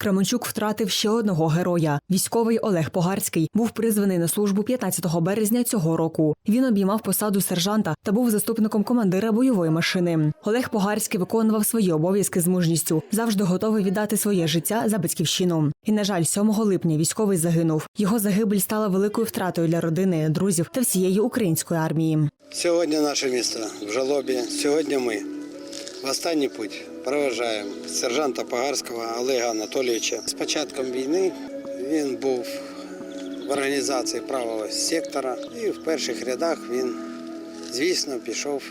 Кременчук втратив ще одного героя. Військовий Олег Погарський був призваний на службу 15 березня цього року. Він обіймав посаду сержанта та був заступником командира бойової машини. Олег Погарський виконував свої обов'язки з мужністю, завжди готовий віддати своє життя за батьківщину. І на жаль, 7 липня військовий загинув. Його загибель стала великою втратою для родини, друзів та всієї української армії. Сьогодні наше місто в жалобі. Сьогодні ми в останній путь проважаємо сержанта Погарського Олега Анатолійовича. З початком війни він був в організації правого сектора і в перших рядах він, звісно, пішов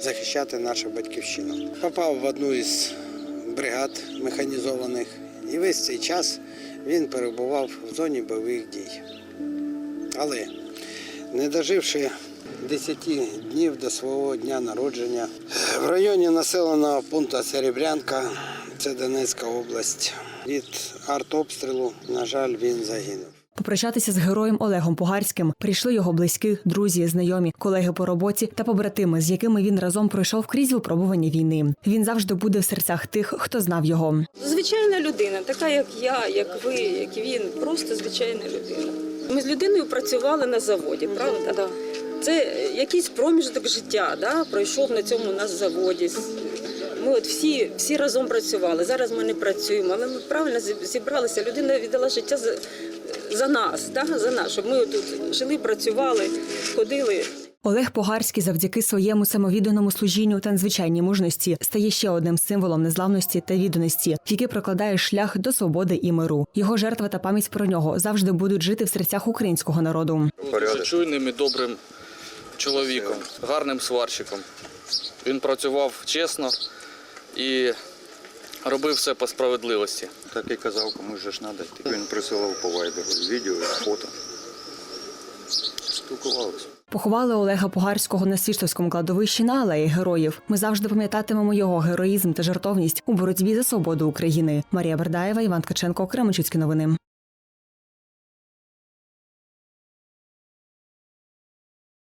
захищати нашу батьківщину. Попав в одну із бригад механізованих і весь цей час він перебував в зоні бойових дій. Але не доживши 10 днів до свого дня народження, в районі населеного пункту Серебрянка, це Донецька область, від артобстрілу, на жаль, він загинув. Попрощатися з героєм Олегом Погарським прийшли його близькі, друзі, знайомі, колеги по роботі та побратими, з якими він разом пройшов крізь випробування війни. Він завжди буде в серцях тих, хто знав його. Звичайна людина, така як я, як ви, як він, просто звичайна людина. Ми з людиною працювали на заводі, правда? Це якийсь проміжок життя, да? пройшов на цьому на заводі. Ми от всі, всі разом працювали. Зараз ми не працюємо, але ми правильно зібралися. Людина віддала життя за, за нас, да? за нас, щоб ми тут жили, працювали, ходили. Олег Погарський завдяки своєму самовідданому служінню та надзвичайній мужності стає ще одним символом незламності та відданості, який прокладає шлях до свободи і миру. Його жертва та пам'ять про нього завжди будуть жити в серцях українського народу. Дуже чуйним і добрим чоловіком, гарним сварщиком. Він працював чесно і робив все по справедливості. Так і казав, кому ж ж надо йти. Він присилав по вайберу відео, фото. Спілкувалися. Поховали Олега Погарського на Свіштовському кладовищі на алеї героїв. Ми завжди пам'ятатимемо його героїзм та жертовність у боротьбі за свободу України. Марія Бердаєва, Іван Ткаченко, Кременчуцькі новини.